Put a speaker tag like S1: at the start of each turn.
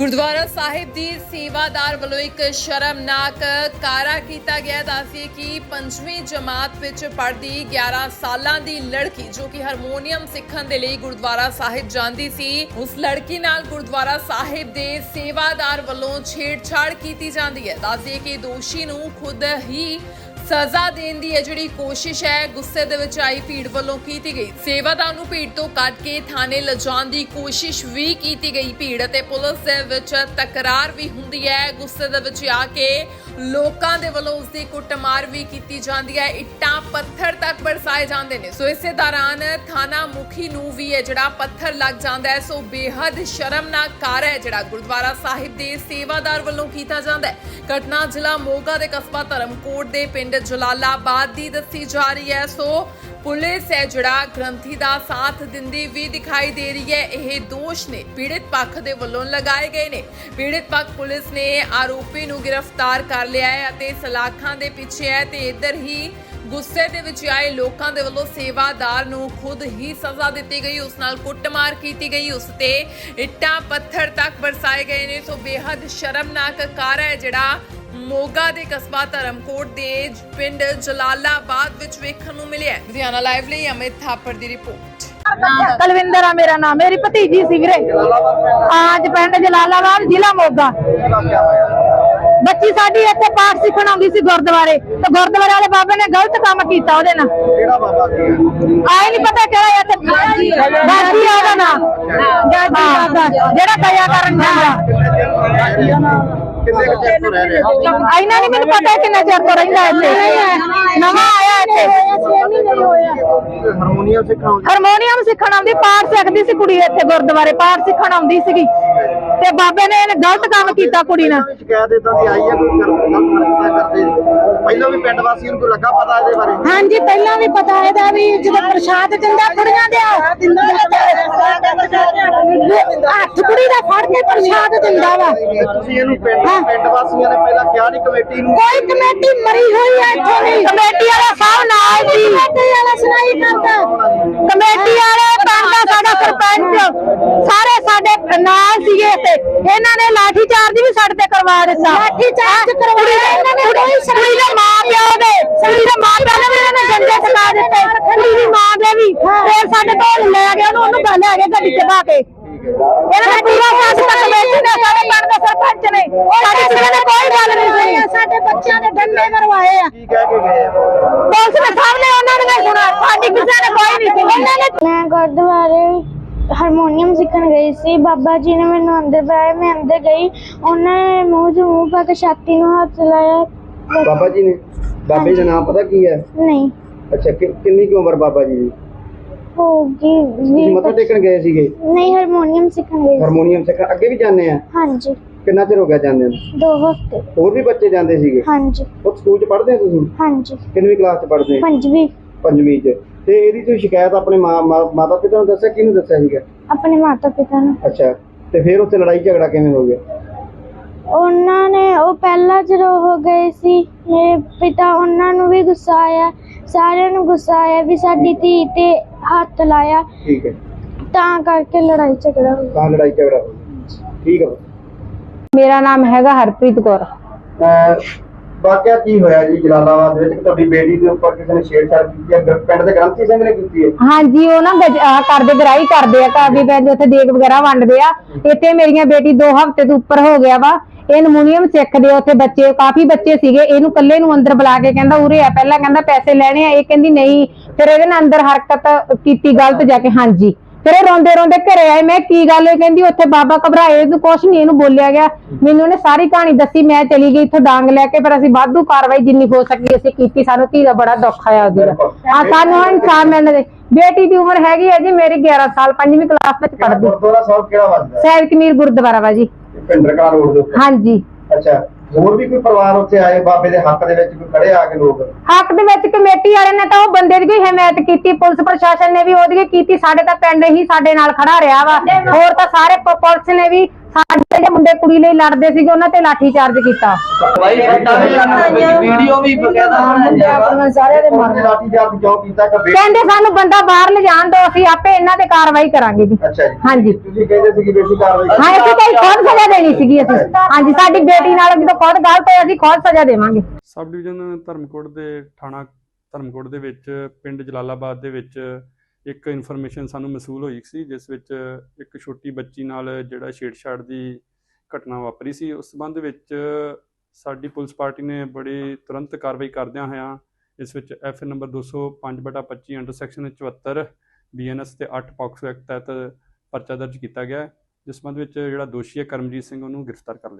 S1: ਗੁਰਦੁਆਰਾ ਸਾਹਿਬ ਦੀ ਸੇਵਾਦਾਰ ਵੱਲੋਂ ਇੱਕ ਸ਼ਰਮਨਾਕ ਕਾਰਾ ਕੀਤਾ ਗਿਆ। ਦੱਸਿਏ ਕਿ ਪੰਜਵੀਂ ਜਮਾਤ ਵਿੱਚ ਪੜ੍ਹਦੀ 11 ਸਾਲਾਂ ਦੀ ਲੜਕੀ, ਜੋ ਕਿ ਹਾਰਮੋਨੀਅਮ ਸਿੱਖਣ ਦੇ ਲਈ ਗੁਰਦੁਆਰਾ ਸਾਹਿਬ ਜਾਂਦੀ ਸੀ, ਉਸ ਲੜਕੀ ਨਾਲ ਗੁਰਦੁਆਰਾ ਸਾਹਿਬ ਦੇ ਸੇਵਾਦਾਰ ਵੱਲੋਂ ਛੇੜਛਾੜ ਕੀਤੀ ਜਾਂਦੀ ਹੈ। ਦੱਸਦੀ ਕਿ ਦੋਸ਼ੀ ਨੂੰ ਖੁਦ ਹੀ ਸਜ਼ਾ ਦੇਣ ਦੀ ਹੈ ਜਿਹੜੀ ਕੋਸ਼ਿਸ਼ ਹੈ, ਗੁੱਸੇ ਦੇ ਵਿੱਚ ਆਈ ਭੀੜ ਵੱਲੋਂ ਕੀਤੀ ਗਈ। ਸੇਵਾਦਾਰ ਨੂੰ ਭੀੜ ਤੋਂ ਕੱਢ ਕੇ ਥਾਣੇ ਲਿਜਾਣ ਦੀ ਕੋਸ਼ਿਸ਼ ਵੀ ਕੀਤੀ ਗਈ ਭੀੜ ਅਤੇ ਪੁਲਿਸ ਦੇ ਵਿੱਚ ਤਕਰਾਰ ਵੀ ਹੁੰਦੀ ਹੈ। ਗੁੱਸੇ ਦੇ ਵਿੱਚ ਆ ਕੇ ਲੋਕਾਂ ਦੇ ਵੱਲੋਂ ਉਸ ਦੀ ਕੁੱਟਮਾਰ ਵੀ ਕੀਤੀ ਜਾਂਦੀ ਹੈ। ਇੱਟਾਂ, ਪੱਥਰ ਤੱਕ ਬਰਸਾਏ ਜਾਂਦੇ ਨੇ। ਸੋ ਇਸੇ ਦੌਰਾਨ ਥਾਣਾ ਮੁਖੀ ਨੂੰ ਵੀ ਹੈ ਜਿਹੜਾ ਪੱਥਰ ਲੱਗ ਜਾਂਦਾ ਹੈ, ਸੋ ਬੇਹੱਦ ਸ਼ਰਮਨਾਕ ਕਾਰ ਹੈ ਜਿਹੜਾ ਗੁਰਦੁਆਰਾ ਸਾਹਿਬ ਦੇ ਸੇਵਾਦਾਰ ਵੱਲੋਂ ਕੀਤਾ ਜਾਂਦਾ ਹੈ। ਘਟਨਾ ਜ਼ਿਲ੍ਹਾ ਮੋਗਾ ਦੇ ਕਸਬਾ ਧਰਮਕੋਟ ਦੇ ਪਿੰਡ ਜਲਾਲਾਬਾਦ ਦੀ ਦੱਸੀ ਜਾ ਰਹੀ ਹੈ। ਸੋ ਪੁਲਿਸ ਹੈ ਜਿਹੜਾ ਗ੍ਰੰਥੀ ਦਾ ਸਾਥ ਦਿੰਦੀ ਵੀ ਦਿਖਾਈ ਦੇ ਰਹੀ ਹੈ। ਇਹ ਦੋਸ਼ ਨੇ ਪੀੜਿਤ ਪੱਖ ਦੇ ਵੱਲੋਂ ਲਗਾਏ ਗਏ ਨੇ। ਪੀੜਿਤ ਪੱਖ ਪੁਲਿਸ ਨੇ ਆਰੋਪੀ ਨੂੰ ਗ੍ਰਿਫਤਾਰ ਕਰ ਲਿਆ ਹੈ ਅਤੇ ਸਲਾਖਾਂ ਦੇ ਪਿੱਛੇ ਹੈ ਤੇ ਇੱਧਰ ਹੀ ਗੁੱਸੇ ਦੇ ਵਿੱਚ ਆਏ ਲੋਕਾਂ ਦੇ ਵੱਲੋਂ ਸੇਵਾਦਾਰ ਨੂੰ ਖੁਦ ਹੀ ਸਜ਼ਾ ਦਿੱਤੀ ਗਈ। ਉਸ ਨਾਲ ਕੁੱਟਮਾਰ ਕੀਤੀ ਗਈ। ਉਸ ਤੇ ਇੱਟਾਂ ਪੱਥਰ ਤੱਕ ਬਰਸਾਏ ਗਏ ਨੇ। ਸੋ ਬੇਹੱਦ ਸ਼ਰਮਨਾਕ ਕਾਰ ਹੈ ਜਿਹੜਾ ਮੋਗਾ ਦੇ ਕਸਬਾ ਧਰਮਕੋਟ ਦੇ ਪਿੰਡ ਜਲਾਲਾਬਾਦ ਵਿੱਚ ਵੇਖਣ ਨੂੰ ਮਿਲਿਆ ਹੈ। ਲੁਧਿਆਣਾ ਲਾਈਵ ਲਈ ਅਮਿਤ ਥਾਪੜ ਦੀ ਰਿਪੋਰਟ।
S2: ਕਲਵਿੰਦਰ ਆ ਮੇਰਾ ਨਾਮ, ਮੇਰੀ ਭਤੀਜੀ ਸੀ ਵੀਰੇ। ਅੱਜ ਪਿੰਡ ਜਲਾਲਾਬਾਦ, ਜ਼ਿਲ੍ਹਾ ਮੋਗਾ। ਬੱਚੀ ਸਾਡੀ ਇੱਥੇ ਪਾਠ ਸਿੱਖਣ ਆਉਂਦੀ ਸੀ ਗੁਰਦੁਆਰੇ ਤੇ ਗੁਰਦੁਆਰੇ ਵਾਲੇ ਬਾਬੇ ਨੇ ਗਲਤ ਕੰਮ ਕੀਤਾ ਉਹਦੇ ਨਾਲ।
S3: ਕਿਹੜਾ ਬਾਬਾ ਸੀ?
S2: ਆਏ ਨਹੀਂ ਪਤਾ ਕਿਹੜਾ ਇੱਥੇ। ਗਾਜੀ ਆ। ਉਹਦਾ ਨਾਮ। ਗਾਜੀ ਬਾਬਾ ਜਿਹੜਾ ਦਇਆ ਕਰਨ ਜਾਂਦਾ
S3: ਕਿੰਨੇ ਕੁ ਚਿਰ ਤੋਂ ਰਹਿ ਰਿਹਾ?
S2: ਆਇਨਾ ਨਹੀਂ ਮੈਨੂੰ ਪਤਾ ਕਿੰਨਾ ਚਿਰ ਤੋਂ ਰਹਿੰਦਾ ਇੱਥੇ। ਨਵਾਂ ਆਇਆ ਇੱਥੇ।
S3: ਹਾਰਮੋਨੀਅਮ ਸਿਖਾਉਂਦੇ
S2: ਹਾਰਮੋਨੀਅਮ ਸਿੱਖਣ ਆਉਂਦੀ ਪਾਠ ਸਿੱਖਦੀ ਸੀ ਕੁੜੀ ਇੱਥੇ ਗੁਰਦੁਆਰੇ ਪਾਠ ਸਿੱਖਣ ਆਉਂਦੀ ਸੀਗੀ। ਤੇ ਬਾਬੇ ਨੇ ਇਹਨੇ ਗਲਤ ਕੰਮ ਕੀਤਾ ਕੁੜੀ ਨਾਲ।
S3: ਸ਼ਿਕਾਇਤ ਇਦਾਂ ਦੀ ਆਈ ਹੈ ਕੋਈ ਕਰ- ਗਲਤ ਹਰਕਤਾਂ ਕਰਦੇ। ਪਹਿਲਾਂ ਵੀ ਪਿੰਡ ਵਾਸੀਆਂ ਨੂੰ ਕੋਈ ਲੱਗਾ ਪਤਾ ਇਹਦੇ ਬਾਰੇ?
S2: ਹਾਂਜੀ ਪਹਿਲਾਂ ਵੀ ਪਤਾ ਇਹਦਾ ਵੀ ਜਦੋਂ ਪ੍ਰਸ਼ਾਦ ਦਿੰਦਾ ਕੁੜੀਆਂ ਦੇ ਹੱਥ ਕੁੜੀ ਦਾ ਫੜ ਕੇ ਪ੍ਰਸ਼ਾਦ ਦਿੰਦਾ ਵਾ।
S3: ਤੁਸੀਂ ਇਹਨੂੰ ਪਿੰਡ ਪਿੰਡ ਵਾਸੀਆਂ ਨੇ ਪਹਿਲਾਂ ਕਿਹਾ ਨਹੀਂ ਕਮੇਟੀ ਨੂੰ?
S2: ਕੋਈ ਕਮੇਟੀ ਮਰੀ ਹੋਈ ਹੈ ਇੱਥੋਂ ਦੀ। ਕਮੇਟੀ ਵਾਲਾ ਸਾਹਿਬ ਨਾਲ ਸੀ। ਕਮੇਟੀ ਵਾਲਾ ਸੁਣਾਈ ਕਰਦਾ। ਕਮੇਟੀ ਪਿੰਡ ਦਾ ਸਾਡਾ ਸਰਪੰਚ ਸਾਰੇ ਸਾਡੇ ਤੇ ਇਹਨਾਂ ਨੇ ਲਾਠੀ ਚਾਰਜ ਵੀ ਸਾਡੇ ਤੇ ਕਰਵਾ ਦਿੱਤਾ। ਲਾਠੀ ਚਾਰਜ ਕਰਵਾਇਆ ਇਹਨਾਂ ਨੇ ਕੋਈ ਕੁੜੀ ਦੇ ਮਾਂ ਪਿਓ ਦੇ ਕੁੜੀ ਦੇ ਮਾਂ ਪਿਓ ਨੇ ਵੀ ਇਹਨਾਂ ਨੇ ਗੰਦੇ ਚਕਾ ਦਿੱਤੇ। ਕੁੜੀ ਦੀ ਮਾਂ ਦੇ ਵੀ। ਫਿਰ ਸਾਡੇ ਕੋਲ ਲੈ ਗਏ ਉਹਨੂੰ ਉਹਨੂੰ ਆ ਗਏ ਗੱਡੀ ਚ ਪਾ ਕੇ। ਇਹਨਾਂ ਨੇ ਪੂਰਾ ਫੈਸਲਾ ਕਮੇਟੀ ਨੇ ਸਾਡੇ ਪਿੰਡ ਦੇ ਸਰਪੰਚ ਨੇ। ਸਾਡੀ ਕਿਸੇ ਨੇ ਕੋਈ ਗੱਲ ਨਹੀਂ ਸੁਣੀ। ਸਾਡੇ ਬੱਚਿਆਂ ਦੇ ਡੰਡੇ ਮਰਵਾਏ ਆ।
S3: ਕੀ ਕਹਿ ਕੇ ਗਏ ਆ?
S2: ਪੁਲਿਸ ਦੇ ਸਾਹਮਣੇ ਉਹਨਾਂ ਨੇ ਸੁਣਾ। ਸਾਡੀ ਕਿਸੇ ਨੇ ਕੋਈ ਨਹੀਂ ਸੁਣੀ।
S4: ਮੈਂ ਗੁਰਦੁਆਰੇ ਹਾਰਮੋਨੀਅਮ ਸਿੱਖਣ ਗਈ ਸੀ। ਬਾਬਾ ਜੀ ਨੇ ਮੈਨੂੰ ਅੰਦਰ ਬੁਲਾਇਆ ਮੈਂ ਅੰਦਰ ਗਈ। ਉਹਨਾਂ ਨੇ ਮੂੰਹ 'ਚ ਮੂੰਹ ਪਾ ਕੇ ਛਾਤੀ ਨੂੰ ਹੱਥ ਲਾਇਆ।
S3: ਬਾਬਾ ਜੀ ਨੇ? ਬਾਬੇ ਦਾ ਨਾਮ ਪਤਾ ਕੀ ਹੈ?
S4: ਨਹੀਂ।
S3: ਅੱਛਾ ਕਿ- ਕਿੰਨੀ ਕੁ ਉਮਰ ਬਾਬਾ ਜੀ ਦੀ?
S4: ਹੋਗੀ
S3: ਤੁਸੀਂ ਮੱਥਾ ਟੇਕਣ ਗਏ ਸੀਗੇ?
S4: ਨਹੀਂ ਹਾਰਮੋਨੀਅਮ ਸਿੱਖਣ ਗਈ ਸੀ।
S3: ਹਾਰਮੋਨੀਅਮ ਸਿੱਖਣ। ਅੱਗੇ ਵੀ ਜਾਂਦੇ ਆ?
S4: ਹਾਂਜੀ।
S3: ਕਿੰਨਾ ਚਿਰ ਹੋ ਗਿਆ ਜਾਂਦੇ ਨੂੰ?
S4: ਦੋ ਹਫ਼ਤੇ।
S3: ਹੋਰ ਵੀ ਬੱਚੇ ਜਾਂਦੇ ਸੀਗੇ?
S4: ਹਾਂਜੀ।
S3: ਉਹ ਸਕੂਲ ਚ ਪੜ੍ਹਦੇ ਆ ਤੁਸੀਂ?
S4: ਹਾਂਜੀ।
S3: ਕਿੰਨਵੀਂ ਕਲਾਸ ਚ ਪੜ੍ਹਦੇ ਆ?
S4: ਪੰਜਵੀਂ।
S3: ਪੰਜਵੀਂ ਚ। ਤੇ ਇਹਦੀ ਤੁਸੀਂ ਸ਼ਿਕਾਇਤ ਆਪਣੇ ਮਾਂ- ਮਾਂ- ਮਾਤਾ ਪਿਤਾ ਨੂੰ ਦੱਸਿਆ? ਕਿਹਨੂੰ ਦੱਸਿਆ ਸੀਗਾ?
S4: ਆਪਣੇ ਮਾਤਾ ਪਿਤਾ ਨੂੰ।
S3: ਅੱਛਾ ਤੇ ਫਿਰ ਉੱਥੇ ਲੜਾਈ ਝਗੜਾ ਕਿਵੇਂ ਹੋ ਗਿਆ?
S4: ਉਹਨਾਂ ਨੇ ਉਹ ਪਹਿਲਾਂ ਜਦੋਂ ਹੋ ਗਏ ਸੀ ਮੇਰੇ ਪਿਤਾ ਉਹਨਾਂ ਨੂੰ ਵੀ ਗੁੱਸਾ ਆਇਆ ਸਾਰਿਆਂ ਨੂੰ ਗੁੱਸਾ ਆਇਆ ਵੀ ਸਾਡੀ ਧੀ ਤੇ ਹੱਥ ਲਾਇਆ।
S3: ਠੀਕ ਹੈ।
S4: ਤਾਂ ਕਰਕੇ ਲੜਾਈ ਝਗੜਾ ਹੋ ਗਿਆ
S3: ਤਾਂ ਲੜਾਈ ਝਗੜਾ ਹੋ ਗਿਆ ਠੀਕ ਹੈ।
S2: ਮੇਰਾ ਨਾਮ ਹੈਗਾ ਹਰਪ੍ਰੀਤ ਕੌਰ।
S3: ਅਹ ਵਾਕਿਆ ਕੀ ਹੋਇਆ ਜੀ ਜਲਾਲਾਬਾਦ ਵਿੱਚ? ਤੁਹਾਡੀ ਬੇਟੀ ਦੇ ਉੱਪਰ ਕਿਸੇ ਨੇ ਛੇੜਛਾੜ ਕੀਤੀ ਹੈ? ਗ- ਪਿੰਡ ਦੇ ਗ੍ਰੰਥੀ ਸਿੰਘ ਨੇ ਕੀਤੀ ਹੈ?
S2: ਹਾਂਜੀ, ਉਹ ਨਾ ਗਜ- ਆਹ ਕਰਦੇ ਗਰਾਈ ਕਰਦੇ ਆ, ਘਰ ਦੀ ਉੱਥੇ ਦੇਗ ਵਗੈਰਾ ਵੰਡਦੇ ਆ। ਇੱਥੇ ਮੇਰੀਆਂ ਬੇਟੀ 2 ਹਫ਼ਤੇ ਤੋਂ ਉੱਪਰ ਹੋ ਗਿਆ ਵਾ। ਇਹ ਨਮੂਨੀਅਮ ਸਿੱਖਦੇ ਆ, ਉੱਥੇ ਬੱਚੇ ਕਾਫੀ ਬੱਚੇ ਸੀਗੇ। ਇਹਨੂੰ ਕੱਲੇ ਨੂੰ ਅੰਦਰ ਬੁਲਾ ਕੇ ਕਹਿੰਦਾ, ਉਰੇ ਆ, ਪਹਿਲਾਂ ਕਹਿੰਦਾ ਪੈਸੇ ਲੈਣੇ ਆ। ਇਹ ਕਹਿੰਦੀ, ਨਹੀਂ। ਫਿਰ ਇਹਦੇ ਨਾਲ ਅੰਦਰ ਹਰਕਤ ਕੀਤੀ, ਗਲਤ ਜਾ ਕੇ, ਹਾਂਜੀ। ਫਿਰ ਇਹ ਰੋਂਦੇ ਰੋਂਦੇ ਘਰੇ ਆਏ। ਮੈਂ ਕੀ ਗੱਲ ਹੈ ਕਹਿੰਦੀ ਉੱਥੇ ਬਾਬਾ ਘਬਰਾਏ ਤੂੰ ਕੁਛ ਨਹੀਂ ਇਹਨੂੰ ਬੋਲਿਆ ਗਿਆ। ਮੈਨੂੰ ਉਹਨੇ ਸਾਰੀ ਕਹਾਣੀ ਦੱਸੀ ਮੈਂ ਚਲੀ ਗਈ ਇੱਥੋਂ ਡਾਂਗ ਲੈ ਕੇ ਫਿਰ ਅਸੀਂ ਵਾਧੂ ਕਾਰਵਾਈ ਜਿੰਨੀ ਹੋ ਸਕੀ ਅਸੀਂ ਕੀਤੀ ਸਾਨੂੰ ਧੀ ਦਾ ਬੜਾ ਦੁੱਖ ਆਇਆ ਉਹਦੀ ਦਾ। ਆ ਸਾਨੂੰ ਇਨਸਾਨ ਮਿਲਣ ਦੇ। ਬੇਟੀ ਦੀ ਉਮਰ ਹੈਗੀ ਹੈ ਜੀ ਮੇਰੀ 11 ਸਾਲ ਪੰਜਵੀਂ ਕਲਾਸ ਵਿੱਚ ਪੜ੍ਹਦੀ।
S3: ਗੁਰਦੁਆਰਾ ਸਾਹਿਬ ਕਿਹੜਾ ਵੱਜਦਾ?
S2: ਸਹਿਬ ਕਮੀਰ ਗੁਰਦੁਆਰਾ ਵਾ ਜੀ।
S3: ਪਿੰਡਰਕਾ ਰੋਡ ਦੇ ਉੱਤੇ?
S2: ਹਾਂਜੀ।
S3: ਅੱਛਾ। ਹੋਰ ਵੀ ਕੋਈ ਪਰਿਵਾਰ ਉੱਥੇ ਆਏ ਬਾਬੇ ਦੇ ਹੱਕ ਦੇ ਵਿੱਚ ਕੋਈ ਖੜੇ ਆ ਕੇ ਲੋਕ?
S2: ਹੱਕ ਦੇ ਵਿੱਚ ਕਮੇਟੀ ਵਾਲੇ ਨੇ ਤਾਂ ਉਹ ਬੰਦੇ ਦੀ ਵੀ ਹਮਾਇਤ ਕੀਤੀ ਪੁਲਿਸ ਪ੍ਰਸ਼ਾਸਨ ਨੇ ਵੀ ਉਹਦੀ ਕੀਤੀ ਸਾਡੇ ਤਾਂ ਪਿੰਡ ਹੀ ਸਾਡੇ ਨਾਲ ਖੜਾ ਰਿਹਾ ਵਾ। ਹੋਰ ਤਾਂ ਸਾਰੇ ਪੁਲਿਸ ਨੇ ਵੀ ਸਾਡੇ ਜਿਹੜੇ ਮੁੰਡੇ ਕੁੜੀ ਲਈ ਲੜਦੇ ਸੀਗੇ ਉਹਨਾਂ ਤੇ ਲਾਠੀ ਚਾਰਜ ਕੀਤਾ।
S5: ਭਾਈ ਫੋਟਾ ਵੀ ਵਿੱਚ ਵੀਡੀਓ ਵੀ ਬਕਾਇਦਾ ਬਣਾਇਆ
S2: ਸਾਰਿਆਂ ਦੇ
S3: ਉਹਨੇ ਲਾਠੀ ਚਾਰਜ ਕਿਉਂ ਕੀਤਾ? ਕਿ ਬੇਟੀ
S2: ਕਹਿੰਦੇ ਸਾਨੂੰ ਬੰਦਾ ਬਾਹਰ ਲਿਜਾਣ ਦਿਓ ਅਸੀਂ ਆਪੇ ਇਹਨਾਂ ਤੇ ਕਾਰਵਾਈ ਕਰਾਂਗੇ ਜੀ।
S3: ਅੱਛਾ ਜੀ।
S2: ਹਾਂਜੀ।
S3: ਤੁਸੀਂ ਕਹਿੰਦੇ ਸੀ ਕਿ ਬੇਟੀ ਕਾਰਵਾਈ
S2: ਹਾਂ ਅਸੀਂ ਕਈ ਖੁਦ ਸਜ਼ਾ ਦੇਣੀ ਸੀਗੀ ਅਸੀਂ। ਹਾਂਜੀ ਸਾਡੀ ਬੇਟੀ ਨਾਲ ਜਦੋਂ ਖੁਦ ਗਲਤ ਹੋਇਆ ਅਸੀਂ ਖੁਦ ਸਜ਼ਾ ਦੇਵਾਂਗੇ।
S6: ਸਬ ਡਿਵੀਜ਼ਨ ਧਰਮਕੋਟ ਦੇ ਥਾਣਾ ਧਰਮਕੋਟ ਦੇ ਵਿੱਚ ਪਿੰਡ ਜਲਾਲਾਬਾਦ ਦੇ ਵਿੱਚ ਇੱਕ ਇਨਫੋਰਮੇਸ਼ਨ ਸਾਨੂੰ ਮਸੂਲ ਹੋਈ ਸੀ, ਜਿਸ ਵਿੱਚ ਇੱਕ ਛੋਟੀ ਬੱਚੀ ਨਾਲ ਜਿਹੜਾ ਛੇੜਛਾੜ ਦੀ ਘਟਨਾ ਵਾਪਰੀ ਸੀ, ਉਸ ਸੰਬੰਧ ਵਿੱਚ ਸਾਡੀ ਪੁਲਿਸ ਪਾਰਟੀ ਨੇ ਬੜੀ ਤੁਰੰਤ ਕਾਰਵਾਈ ਕਰਦਿਆਂ ਹੋਇਆਂ ਇਸ ਵਿੱਚ F number 205/25 under section 74 BNS ਤੇ 8 ਪੌਕਸੋ ਐਕਟ ਤਹਿਤ ਪਰਚਾ ਦਰਜ ਕੀਤਾ ਗਿਆ, ਜਿਸ ਸੰਬੰਧ ਵਿੱਚ ਜਿਹੜਾ ਦੋਸ਼ੀ ਹੈ ਕਰਮਜੀਤ ਸਿੰਘ, ਉਹਨੂੰ ਗ੍ਰਿਫਤਾਰ ਕਰ ਲਿਆ